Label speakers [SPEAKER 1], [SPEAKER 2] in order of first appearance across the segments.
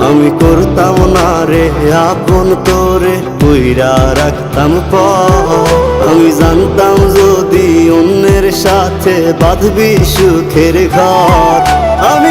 [SPEAKER 1] আমি করতাম না রে, আপন তোরে কইরা রাখতাম প আমি জানতাম যদি অন্যের সাথে বাঁধবি সুখের ঘর আমি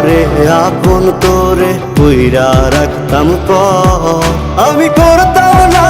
[SPEAKER 1] করতাম না রে আপন করে পুইরা রাখতাম পর আমি করতাম না